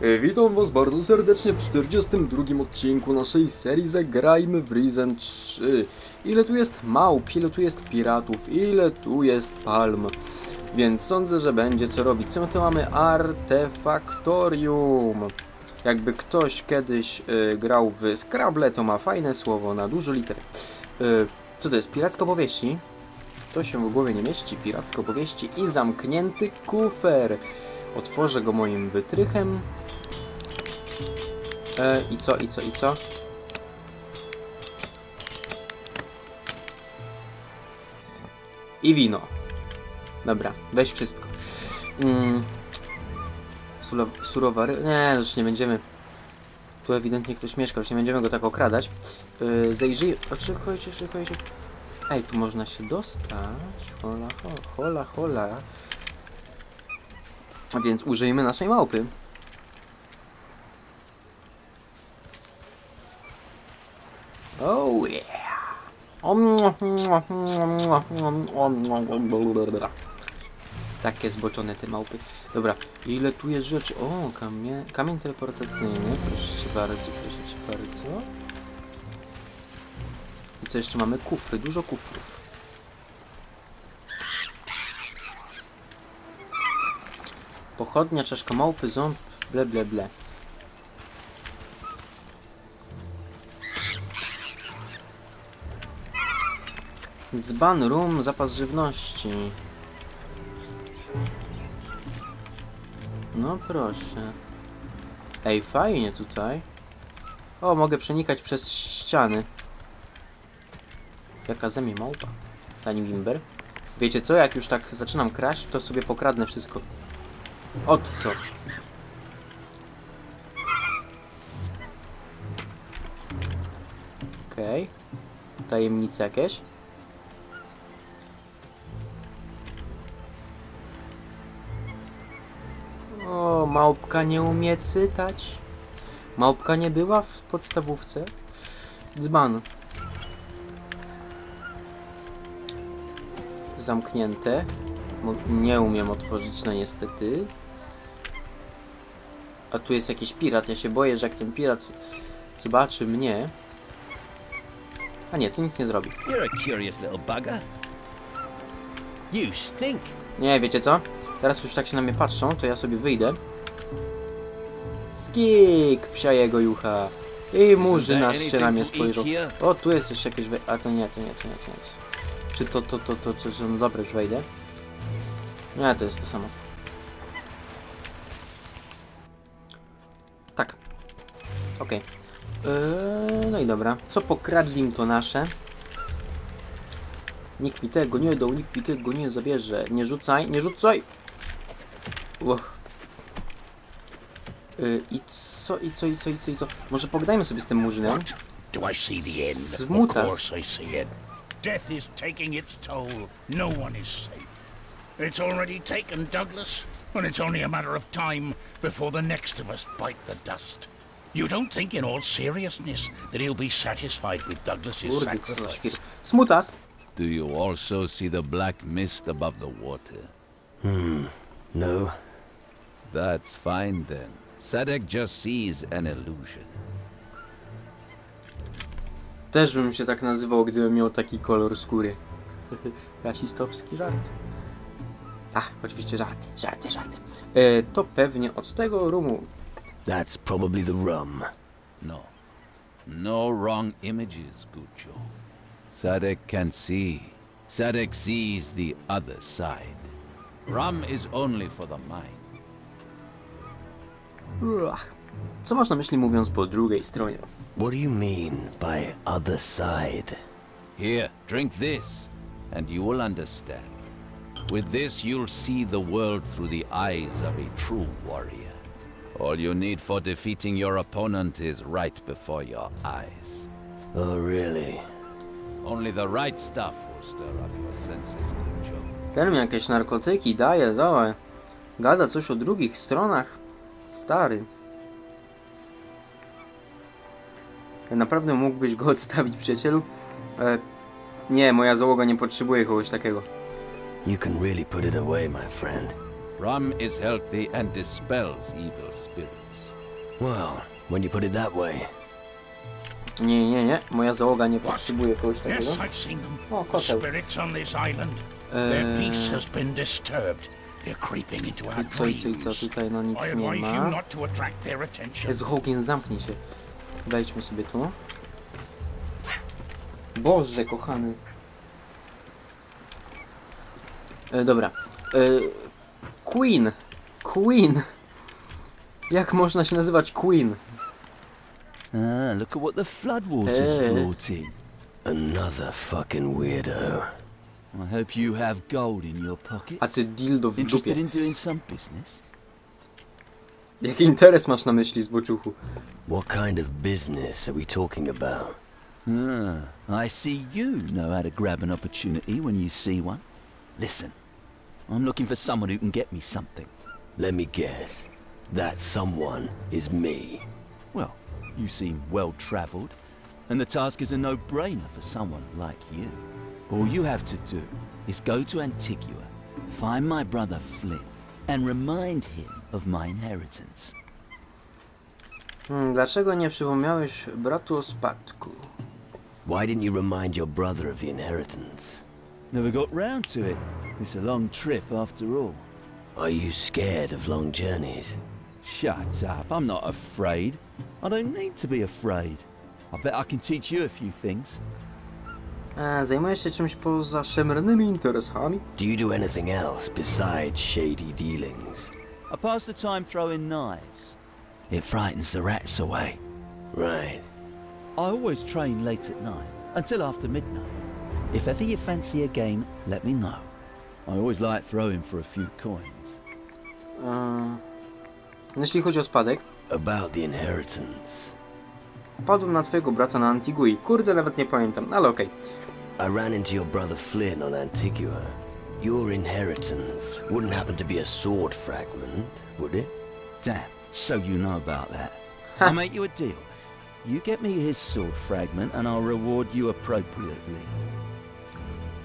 E, Witam was bardzo serdecznie w 42 odcinku naszej serii Zagrajmy w Risen 3. Ile tu jest małp, ile tu jest piratów, ile tu jest palm. Więc sądzę, że będzie co robić. Co my tu mamy? Artefaktorium. Jakby ktoś kiedyś e, grał w Scrabble, to ma fajne słowo na dużo liter. E, co to jest? Piracko powieści? To się w głowie nie mieści. Piracko powieści i zamknięty kufer. Otworzę go moim wytrychem. E, I co, i co, i co? I wino. Dobra, weź wszystko. Mm. Sulo- Surowa ry... Nie, już nie będziemy... Tu ewidentnie ktoś mieszka, już nie będziemy go tak okradać. Yy, zajrzyj... O, czekajcie, czekajcie. Ej, tu można się dostać. Hola, ho, hola, hola. Więc użyjmy naszej małpy. Oh yeah. Takie zboczone te małpy. Dobra, ile tu jest rzeczy? O, kamie... kamień teleportacyjny. Proszę cię bardzo, proszę cię bardzo. I co jeszcze mamy? Kufry, dużo kufrów. Pochodnia, czaszka małpy, ząb, ble ble ble. Dzban, rum, zapas żywności. No proszę. Ej, fajnie tutaj. O, mogę przenikać przez ściany. Jaka ze mnie małpa. Tani Bimber. Wiecie co, jak już tak zaczynam kraść, to sobie pokradnę wszystko. Od co? Okej. Okay. Tajemnice jakieś. Małpka nie umie cytać. Małpka nie była w podstawówce. Dzban. Zamknięte. Mo- Nie umiem otworzyć, no niestety. A tu jest jakiś pirat. Ja się boję, że jak ten pirat zobaczy mnie. A nie, tu nic nie zrobi. You're a curious little bugger. You stink. Nie, wiecie co? Teraz już tak się na mnie patrzą, to ja sobie wyjdę. Skik, psia jego jucha. I murzyna się na mnie spojrzał. O, tu jest jeszcze jakieś wej... A to nie, to nie, to nie, to nie. Czy to, to, to, to, to, to no dobra, już wejdę. Nie, to jest to samo. Tak. Okej. Eee, no i dobra. Co pokradli im to nasze? Nikt mi tego nie dał, nikt mi tego nie zabierze. Nie rzucaj, nie rzucaj! Uch. Yy, I co, i co, i co, i co, i co? Może pogadajmy sobie z tym murzynem? What? Do I see the end? Smutas. Of course I see it. Death is taking its toll. No one is safe. It's already taken Douglas, and it's only a matter of time before the next of us bite the dust. You don't think in all seriousness that he'll be satisfied with Douglas's Kurde, co za sacrifice? świr. Smutas! Do you also see the black mist above the water? Hmm, no. That's fine then. Sadek just sees an illusion. Też bym się tak nazywał, gdybym miał taki kolor skóry. Rasistowski żart. A, oczywiście żarty, żarty, żarty. E, to pewnie od tego rumu. That's probably the rum. No. No wrong images, Gucho. Sadek can see. Sadek sees the other side. Rum is only for the mind. Co masz na myśli mówiąc po drugiej stronie? What do you mean by other side? Here, drink this, and you will understand. With this, you'll see the world through the eyes of a true warrior. All you need for defeating your opponent is right before your eyes. Oh, really? Only the right stuff will stir up your senses, Gucho. Ten mi jakieś narkotyki daje, zobacz. Gada coś o drugich stronach. Stary. Naprawdę mógłbyś go odstawić, przyjacielu? E, nie, moja załoga nie potrzebuje kogoś takiego. You can really put it away, my friend. Rum is healthy and dispels evil spirits. Well, when you put it that way, Nie, nie, nie. Moja załoga nie potrzebuje kogoś takiego. Yes, I've seen them. The koseł. spirits on this island. Their peace has been disturbed. I co, i co, i co? Tutaj no nic nie advise you ma. not to attract their attention. Jest Hawkins, zamknij się. Wejdźmy sobie tu. Boże, kochany. E, dobra. E, Queen. Queen. Jak można się nazywać Queen? Ah, look at what the floodwaters Eh. brought in. another fucking weirdo. I hope you have gold in your pocket. A ty dildo w Interested dupie. in doing some business? Jaki interes masz na myśli, zboczuchu? What kind of business are we talking about? Ah, I see you know how to grab an opportunity when you see one. Listen, I'm looking for someone who can get me something. Let me guess. That someone is me. Well, you seem well travelled, and the task is a no-brainer for someone like you. All you have to do is go to Antigua, find my brother Flynn, and remind him of my inheritance. Hmm, dlaczego nie przypomniałeś bratu o spadku? Why didn't you remind your brother of the inheritance? Never got round to it. It's a long trip after all. Are you scared of long journeys? Shut up, I'm not afraid. I don't need to be afraid. I bet I can teach you a few things. Zajmujesz się czymś poza szemranymi interesami? Do you do anything else besides shady dealings? I pass the time throwing knives. It frightens the rats away. Right. I always train late at night, until after midnight. If ever you fancy a game, let me know. I always like throwing for a few coins. E, jeśli chodzi o spadek, About the inheritance. Wpadłem na twojego brata na Antigui. Kurde, nawet nie pamiętam, ale okej. I ran into your brother Flynn on Antigua. Your inheritance wouldn't happen to be a sword fragment, would it? Damn, so you know about that. I'll make you a deal. You get me his sword fragment and I'll reward you appropriately.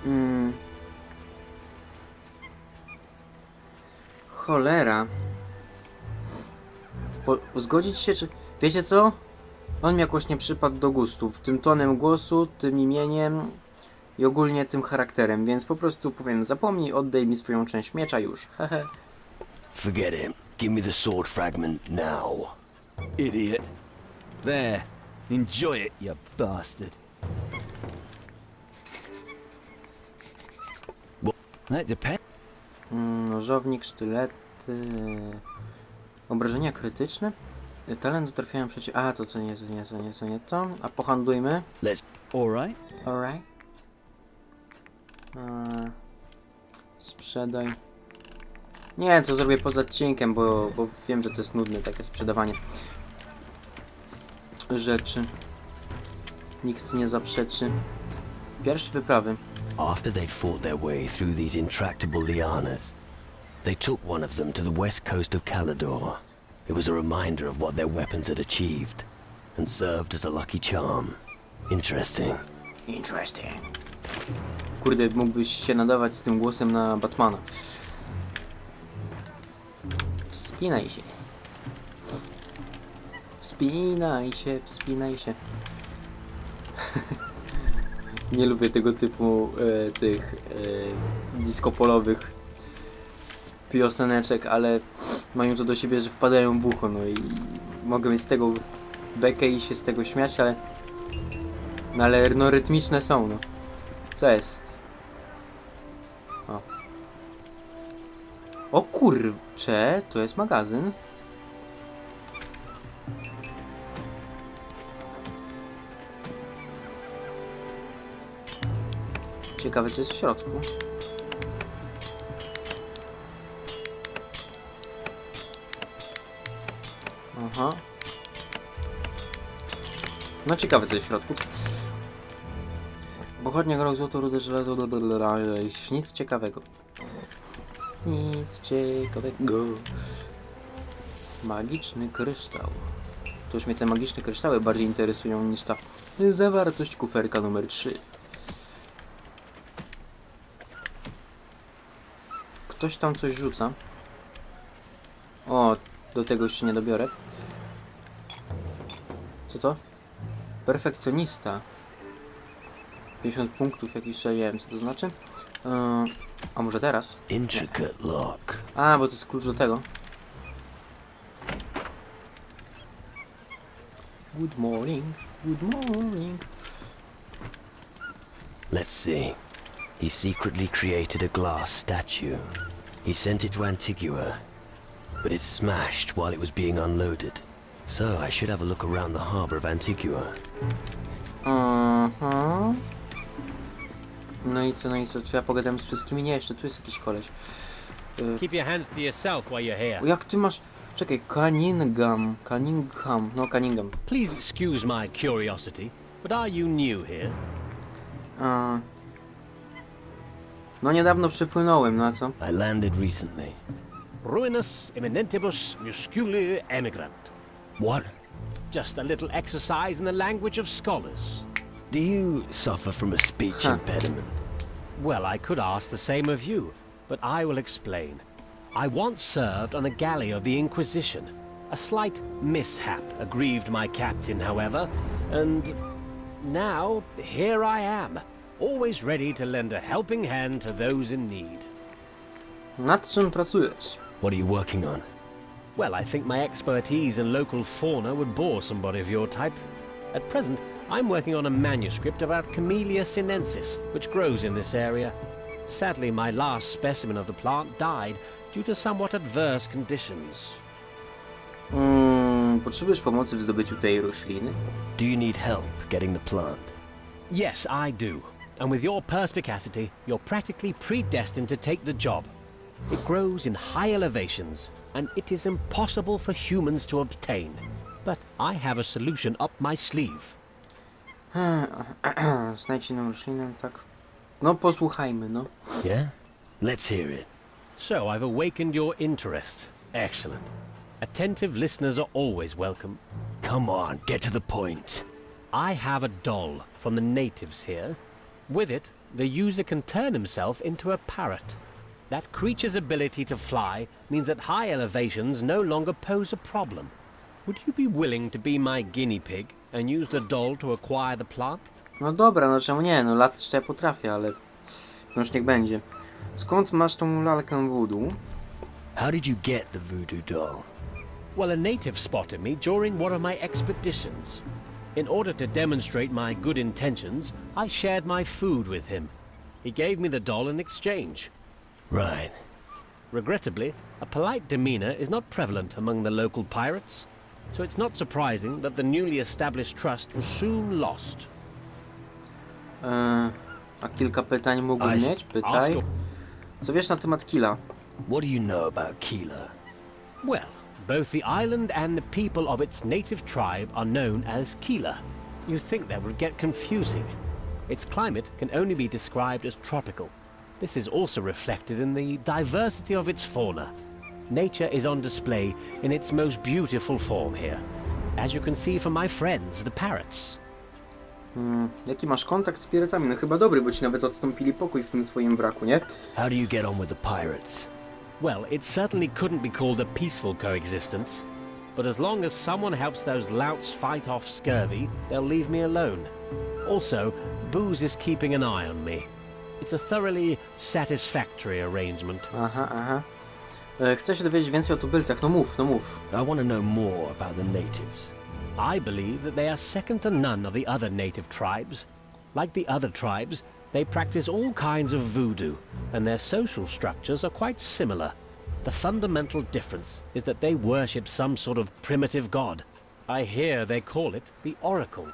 Mm. Cholera. W Po zgodzić się, czy... Wiecie co? On mi jakoś nie przypadł do gustu. W tym tonem głosu, tym imieniem i ogólnie tym charakterem, więc po prostu powiem zapomnij, oddaj mi swoją część miecza już. Hehe. Forget it. Give me the sword fragment now. Idiot. There. Enjoy it, you bastard. That depends. Mm, nożownik, sztylety... Obrażenia krytyczne? Talent do trafiania przeciw... A, to co nie, to nie, to nie, to nie to. A pohandlujmy. All right. Alright. Eee, sprzedaj. Nie, to zrobię poza odcinkiem, bo, bo wiem, że to jest nudne takie sprzedawanie rzeczy. Nikt nie zaprzeczy. Pierwsze wyprawy. After they'd fought their way through these intractable lianas, they took one of them to the west coast of Calador. It was a reminder of what their weapons had achieved, and served as a lucky charm. Interesting. Interesting. Kurde, mógłbyś się nadawać z tym głosem na Batmana. Wspinaj się. Wspinaj się, wspinaj się. Nie lubię tego typu e, tych e, disco-polowych pioseneczek, ale mają to do siebie, że wpadają w ucho, no i mogę mieć z tego bekę i się z tego śmiać, ale no ale no rytmiczne są, no. Co jest? O. O kurcze, to jest magazyn. Ciekawe co jest w środku. No ciekawe co jest w środku. Pochodnia grał złoto, rudę, żelazo, blablabla, nic ciekawego. Nic ciekawego. Magiczny kryształ. To już mnie te magiczne kryształy bardziej interesują niż ta zawartość kuferka numer 3. Ktoś tam coś rzuca. Do tego już się nie dobiorę. Co to? Perfekcjonista. 50 punktów, jakiś tutaj wiem, co to znaczy. Yy, a może teraz? Intricate lock. A, bo to jest klucz do tego. Good morning, good morning. Let's see. He secretly created a glass statue. He sent it to Antigua, but it smashed while it was being unloaded. So I should have a look around the harbor of Antigua. Mhm. No i co, no i co? Czy ja pogadam z wszystkimi? Nie, jeszcze tu jest jakiś koleś. Y, Keep your hands to yourself while you're here. o, jak ty masz... Czekaj, Cunningham. Cunningham. No, Cunningham. Please excuse my curiosity, but are you new here? A... No niedawno przypłynąłem, no a co? I landed recently. Ruinus eminentibus musculi emigrant. What? Just a little exercise in the language of scholars. Do you suffer from a speech Huh. impediment? Well, I could ask the same of you, but I will explain. I once served on a galley of the Inquisition. A slight mishap aggrieved my captain, however, and now here I am, always ready to lend a helping hand to those in need. Nad czym pracujesz? What are you working on? Well, I think my expertise in local fauna would bore somebody of your type. At present, I'm working on a manuscript about Camellia sinensis, which grows in this area. Sadly, my last specimen of the plant died due to somewhat adverse conditions. Mm, potrzebujesz pomocy w zdobyciu tej rośliny? Do you need help getting the plant? Yes, I do. And with your perspicacity, you're practically predestined to take the job. It grows in high elevations, and it is impossible for humans to obtain. But I have a solution up my sleeve. Znajdź inną roślinę, tak. No posłuchajmy, no. Yeah? Let's hear it. So I've awakened your interest. Excellent. Attentive listeners are always welcome. Come on, get to the point. I have a doll from the natives here. With it, the user can turn himself into a parrot. That creature's ability to fly means that high elevations no longer pose a problem. Would you be willing to be my guinea pig and use the doll to acquire the plant? No dobra, no czemu nie? No latać to ja potrafię, ale... No już niech będzie. Skąd masz tą lalkę voodoo? How did you get the voodoo doll? Well, a native spotted me during one of my expeditions. In order to demonstrate my good intentions, I shared my food with him. He gave me the doll in exchange. Right. Regrettably, a polite demeanor is not prevalent among the local pirates, so it's not surprising that the newly established trust was soon lost. Eee, a kilka pytań mógłbym A mieć? Pytaj. Ask- Co wiesz na temat Killa? What do you know about Keela? Well, both the island and the people of its native tribe are known as Keela. You'd think that would get confusing. Its climate can only be described as tropical. This is also reflected in the diversity of its fauna. Nature is on display in its most beautiful form here, as you can see from my friends, the parrots. Hmm, jaki masz kontakt z piratami? No chyba dobry, bo ci nawet odstąpili pokój w tym swoim wraku, nie? How do you get on with the pirates? Well, it certainly couldn't be called a peaceful coexistence. But as long as someone helps those louts fight off scurvy, they'll leave me alone. Also, Booze is keeping an eye on me. It's a thoroughly satisfactory arrangement. Aha, aha. E, chcę się dowiedzieć więcej o tubylcach. No mów, no mów. I want to know more about the natives. I believe that they are second to none of the other native tribes. Like the other tribes, they practice all kinds of voodoo, and their social structures are quite similar. The fundamental difference is that they worship some sort of primitive god. I hear they call it the Oracle.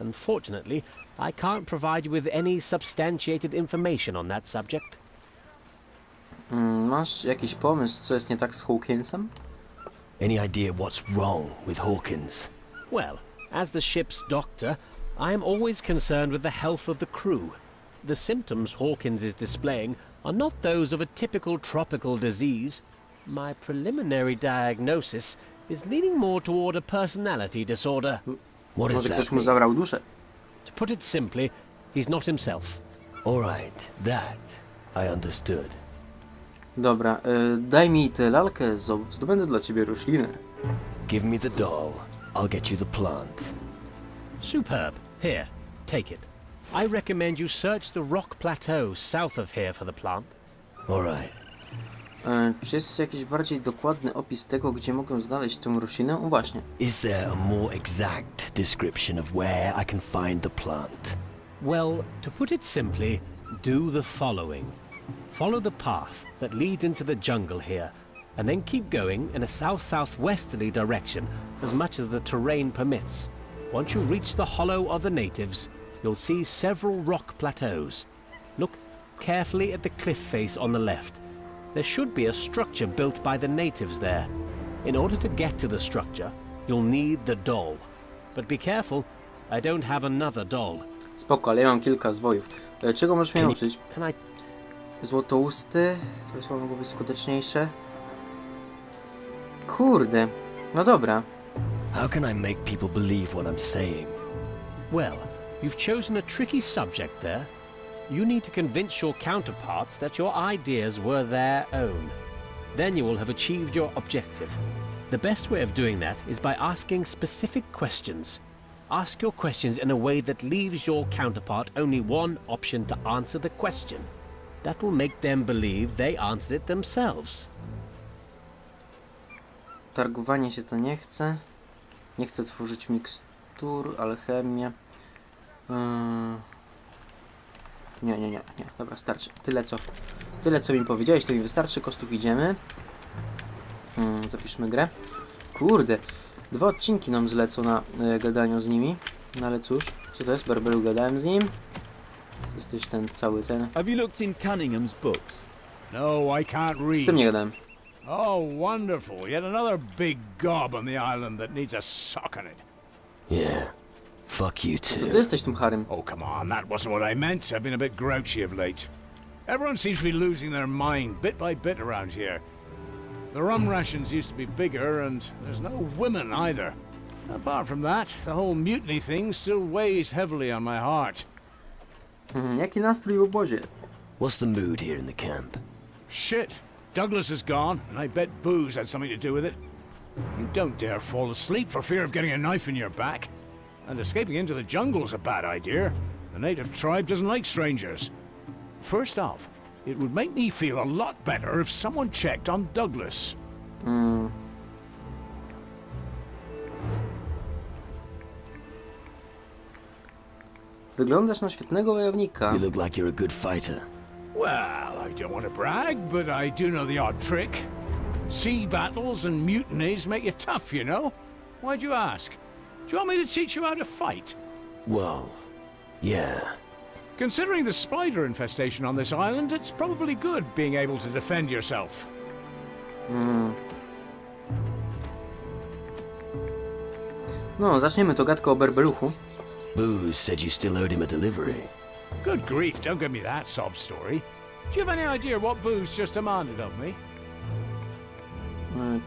Unfortunately, I can't provide you with any substantiated information on that subject. Mm, masz jakiś pomysł, co jest nie tak z Hawkinsem? Any idea what's wrong with Hawkins? Well, as the ship's doctor, I am always concerned with the health of the crew. The symptoms Hawkins is displaying are not those of a typical tropical disease. My preliminary diagnosis is leaning more toward a personality disorder. What does Może that ktoś mu mean? zabrał duszę? To put it simply, he's not himself. All right, that I understood. Dobra, y, daj mi tę lalkę, zo- zdobędę dla ciebie roślinę. Give me the doll. I'll get you the plant. Superb. Here, take it. I recommend you search the rock plateau south of here for the plant. All right. Czy jest jakiś bardziej dokładny opis tego, gdzie mogę znaleźć tę roślinę? O właśnie. Is there a more exact description of where I can find the plant? Well, to put it simply, do the following. Follow the path that leads into the jungle here, and then keep going in a south-southwesterly direction as much as the terrain permits. Once you reach the hollow of the natives, you'll see several rock plateaus. Look carefully at the cliff face on the left. There should be a structure built by the natives there. In order to get to the structure, you'll need the doll. But be careful, I don't have another doll. Spoko, ale ja mam kilka zwojów. Czego możesz mnie nauczyć? Can I Złotousty? To słowo mogło być skuteczniejsze. Kurde. No dobra. How can I make people believe what I'm saying? Well, you've chosen a tricky subject there. You need to convince your counterparts that your ideas were their own. Then you will have achieved your objective. The best way of doing that is by asking specific questions. Ask your questions in a way that leaves your counterpart only one option to answer the question. That will make them believe they answered it themselves. Targowanie się to nie chce. Nie chcę tworzyć mikstur, alchemia. Yy... Nie, nie, nie, nie. Dobra, starczy. Tyle co. Tyle co mi powiedziałeś, to mi wystarczy. Kostów idziemy. Yy, zapiszmy grę. Kurde. Dwa odcinki nam zlecą na e, gadaniu z nimi. No ale cóż, co to jest? Berbelu gadałem z nim. Ty jesteś ten cały ten. Have you looked in Cunningham's books? No, I can't Z tym nie read. gadałem. Oh, wonderful. Yet another big gob on the island that needs a sock on it. Yeah. Fuck you To too. ty jesteś tym Harym. Oh, come on, that wasn't what I meant. I've been a bit grouchy of late. Everyone seems to be losing their mind bit by bit around here. The rum rations used to be bigger, and there's no women either. Apart from that, the whole mutiny thing still weighs heavily on my heart. Mhm, Jaki nastrój w obozie? What's the mood here in the camp? Shit. Douglas is gone, and I bet booze had something to do with it. You don't dare fall asleep for fear of getting a knife in your back. And escaping into the jungle's a bad idea. The native tribe doesn't like strangers. First off, it would make me feel a lot better if someone checked on Douglas. Mm. Wyglądasz na świetnego wojownika. You look like you're a good fighter. Well, I don't want to brag, but I do know the odd trick. Sea battles and mutinies make you tough, you know. Why'd you ask? Do you want me to teach you how to fight? Well, yeah. Considering the spider infestation on this island, it's probably good being able to defend yourself. Mm. No, zaczniemy to gadkę o berbeluchu. Booze said you still owed him a delivery. Good grief, don't give me that sob story. Do you have any idea what Booze just demanded of me? Mm.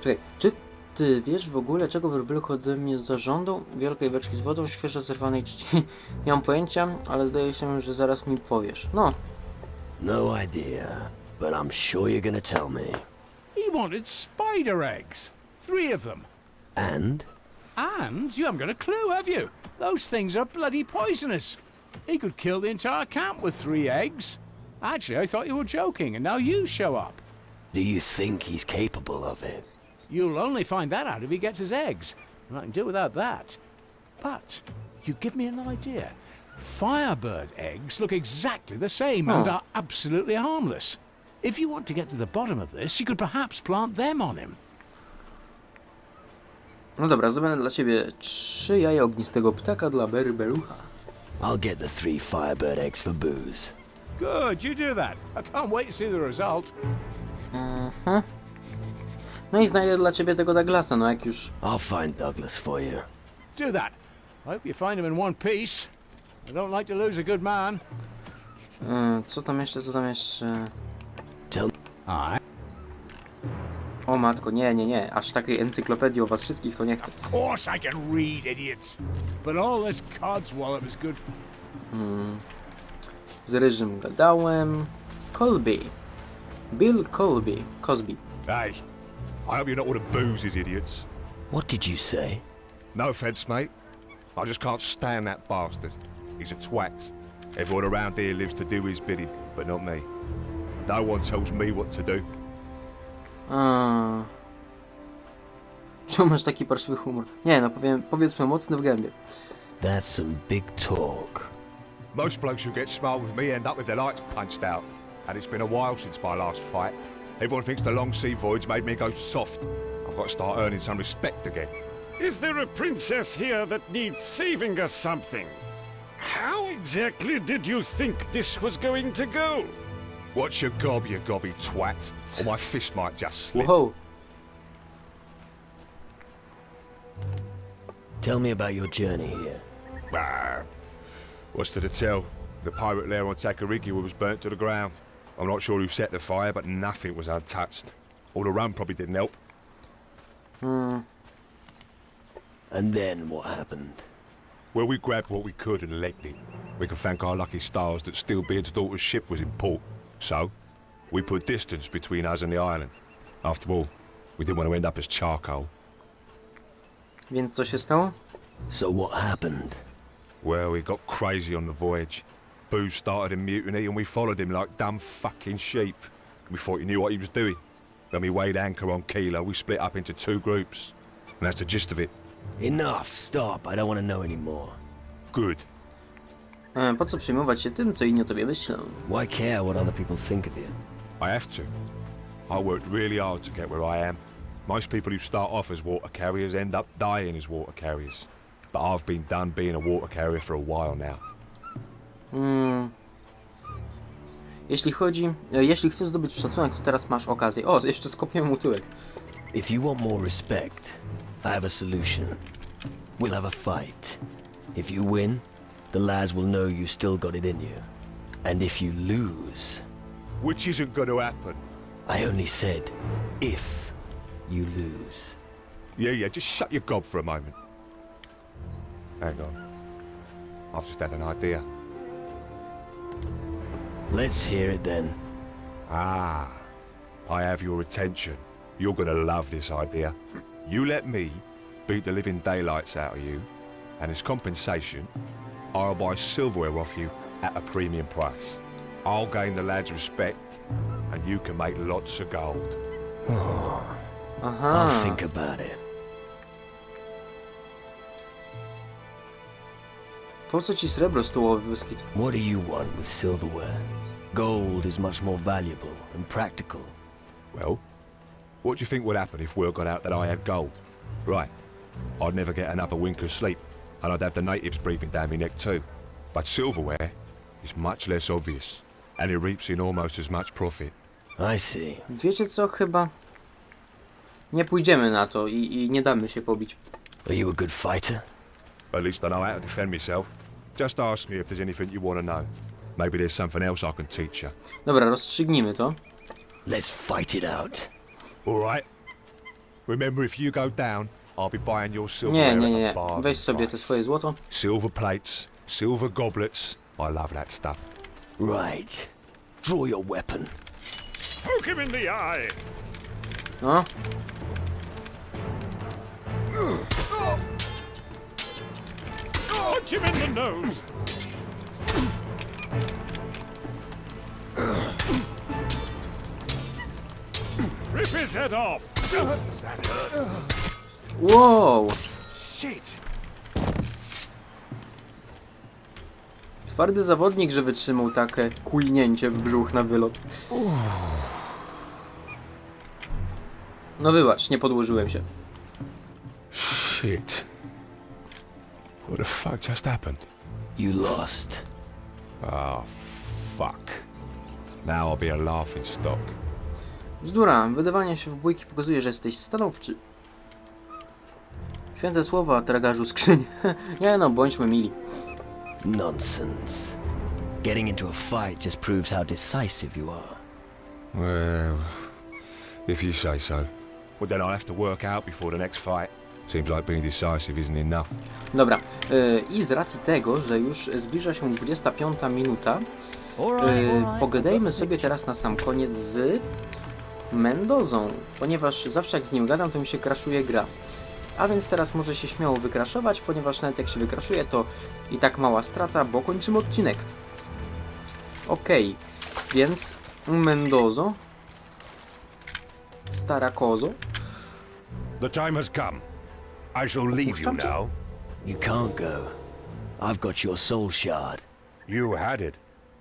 Czekaj, czy ty wiesz w ogóle, czego berbeluch ode mnie zażądał? Wielkiej beczki z wodą, świeżo zerwanej trzci. Nie mam pojęcia, ale zdaje się, że zaraz mi powiesz. No, No idea, but I'm sure you're gonna tell me. He wanted spider eggs. Three of them. And? And you haven't got a clue, have you? Those things are bloody poisonous. He could kill the entire camp with three eggs. Actually, I thought you were joking, and now you show up. Do you think he's capable of it? You'll only find that out if he gets his eggs, and I can do without that. But you give me an idea. Firebird eggs look exactly the same and are absolutely harmless. If you want to get to the bottom of this, you could perhaps plant them on him. no dobra, zdobędę dla ciebie trzy jaja ognistego ptaka dla berbelucha. I'll get the three Firebird eggs for booze. Good, you do that. I can't wait to see the result. Mhm. No i znajdę dla ciebie tego Douglasa, no jak już... I'll find Douglas for you. Do that. I hope you find him in one piece. I don't like to lose a good man. E, co tam jeszcze, co tam jeszcze... Tell Aye. O matko, nie, nie, nie, aż takiej encyklopedii o was wszystkich to nie chcę. Of course I can read, idiots. But all this codswallop is good Z Ryżym gadałem. Colby. Bill Colby. Cosby. Hey, I hope you're not one of Booze's idiots. What did you say? No offence, mate. I just can't stand that bastard. He's a twat. Everyone around here lives to do his bidding, but not me. No one tells me what to do. A. Czemu masz taki parszywy humor? Nie no, powiem, powiedzmy mocny w gębie. That's some big talk. Most blokes who get smart with me end up with their lights punched out. And it's been a while since my last fight. Everyone thinks the long sea voyage made me go soft. I've got to start earning some respect again. Is there a princess here that needs saving or something? How exactly did you think this was going to go? Watch your gob, you gobby twat, or my fist might just slip. Wow. Tell me about your journey here. Ah, what's to the tell? The pirate lair on Takariki was burnt to the ground. I'm not sure who set the fire, but nothing was untouched. All the rum probably didn't help. Hmm. And then what happened? Well, we grabbed what we could and legged it. We can thank our lucky stars that Steelbeard's daughter's ship was in port. So, we put distance between us and the island. After all, we didn't want to end up as charcoal. Więc co się stało? So what happened? Well, we got crazy on the voyage. Booze started a mutiny and we followed him like dumb fucking sheep. We thought he knew what he was doing. When we weighed anchor on Kilo, we split up into two groups. And that's the gist of it. Enough. Stop. I don't want to know anymore. Good. E, po co przejmować się tym, co inni o tobie myślą? Why care what other people think of you? I have to. I worked really hard to get where I am. Most people who start off as water carriers end up dying as water carriers. But I've been done being a water carrier for a while now. Mm. Jeśli chodzi... E, jeśli chcesz zdobyć szacunek, to teraz masz okazję. O, jeszcze skopiłem mu tyłek. If you want more respect, I have a solution. We'll have a fight. If you win, the lads will know you still got it in you. And if you lose, Which isn't going to happen. I only said if you lose. Yeah, yeah, just shut your gob for a moment. Hang on. I've just had an idea. Let's hear it then. Ah, I have your attention. You're gonna love this idea. You let me beat the living daylights out of you, and as compensation, I'll buy silverware off you at a premium price. I'll gain the lads' respect, and you can make lots of gold. Aha. I'll think about it. Po co ci srebro stołowe, Beskid? What do you want with silverware? Gold is much more valuable and practical. Well, what do you think would happen if word got out that I had gold? Right, I'd never get another wink of sleep, and I'd have the natives breathing down my neck too. But silverware is much less obvious, and it reaps in almost as much profit. I see. Wiecie co, chyba... Nie pójdziemy na to i, i nie damy się pobić. Are you a good fighter? At least I know how to defend myself. Just ask me if there's anything you want to know. Maybe there's something else I can teach you. Dobra, rozstrzygnijmy to. Let's fight it out. All right? Remember, if you go down, I'll be buying your silverware Nie, nie, nie. Weź sobie te swoje złoto. Silver plates, silver goblets. I love that stuff. Right. Draw your weapon. Poke him in the eye! No. Punch him in the nose! Rip his head off! Wow! Shit! Twardy zawodnik, że wytrzymał takie kujnięcie w brzuch na wylot. No wybacz, nie podłożyłem się. Shit. What the fuck just happened? You lost. Oh, fuck. Now I'll be a laughing stock. Bzdura, wydawanie się w bójki pokazuje, że jesteś stanowczy. Święte słowa, tragarzu skrzyni. nie no, bądźmy mili. Nonsense. Getting into a fight just proves how decisive you are. Well, if you say so. Well, then I'll have to work out before the next fight. Seems like being decisive isn't enough. Dobra, yy, i z racji tego, że już zbliża się 25 minuta, Yy, pogadajmy sobie teraz na sam koniec z Mendozą, ponieważ zawsze jak z nim gadam, to mi się kraszuje gra. A więc teraz może się śmiało wykraszować, ponieważ nawet jak się wykraszuje, to i tak mała strata, bo kończymy odcinek. Okej, więc Mendozo, stara kozo, The time has come. I shall leave you now. You can't go. I've got your soul shard. You had it.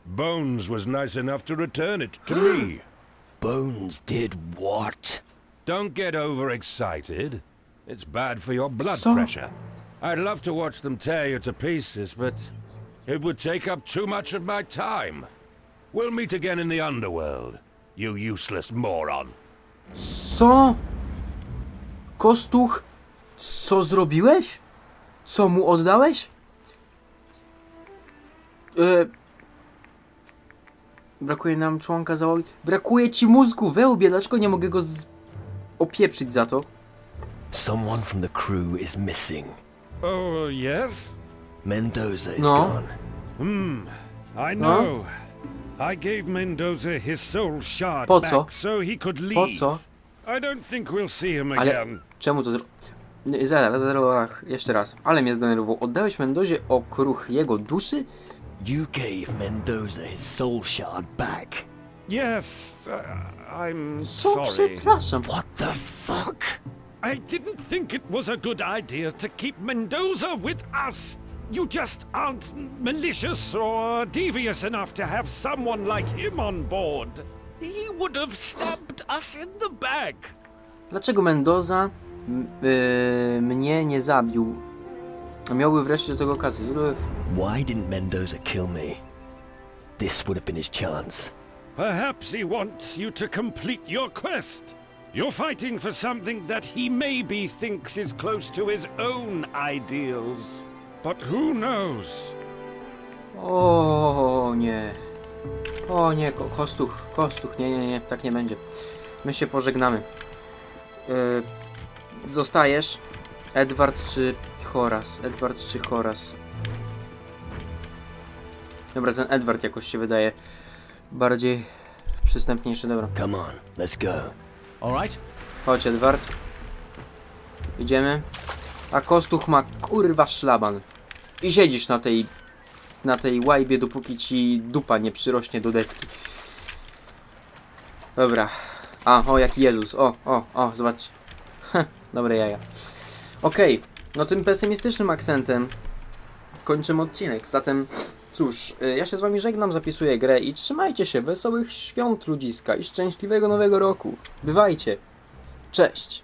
Bones was nice enough to return it to me. Bones did what? Don't get overexcited. It's bad for your blood So- pressure. I'd love to watch them tear you to pieces, but it would take up too much of my time. We'll meet again in the underworld, you useless moron. Co? Kostuch, co zrobiłeś? Co mu oddałeś? E... Brakuje nam członka załogi. Brakuje ci mózgu we łbie, dlaczego nie mogę go z... opieprzyć za to? Someone from the crew is missing. Oh, yes? Mendoza is No. gone. Hmm, I No? know. I gave Mendoza his soul shard Po co? back so he could leave. Po co? I don't think we'll see him Ale again. czemu to zro... Nie, Zaraz, zaraz, ach, jeszcze raz. Ale mnie zdenerwował. Oddałeś Mendozie okruch jego duszy? You gave Mendoza his soul shard back. Yes, uh, I'm Co? sorry. Przepraszam. What the fuck? I didn't think it was a good idea to keep Mendoza with us. You just aren't malicious or devious enough to have someone like him on board. He would have stabbed us in the back. Dlaczego Mendoza yy, mnie nie zabił? Miałby wreszcie do tego okazję. Why didn't Mendoza kill me? This would have been his chance. Perhaps he wants you to complete your quest. You're fighting for something that he maybe thinks is close to his own ideals. But who knows? O nie. O nie, ko kostuch, kostuch, nie, nie, nie, tak nie będzie. My się pożegnamy. Yy, zostajesz? Edward czy Horace? Edward czy Horace? Dobra, ten Edward jakoś się wydaje bardziej przystępniejszy, dobra. Come on, let's go. All right. Chodź Edward. Idziemy. A Kostuch ma kurwa szlaban. I siedzisz na tej na tej łajbie, dopóki ci dupa nie przyrośnie do deski. Dobra. A, o jaki Jezus. O, o, o, zobacz. Heh, dobre jaja. Okej, no tym pesymistycznym akcentem kończymy odcinek. Zatem cóż, y, ja się z wami żegnam, zapisuję grę i trzymajcie się, wesołych świąt ludziska i szczęśliwego nowego roku. Bywajcie. Cześć.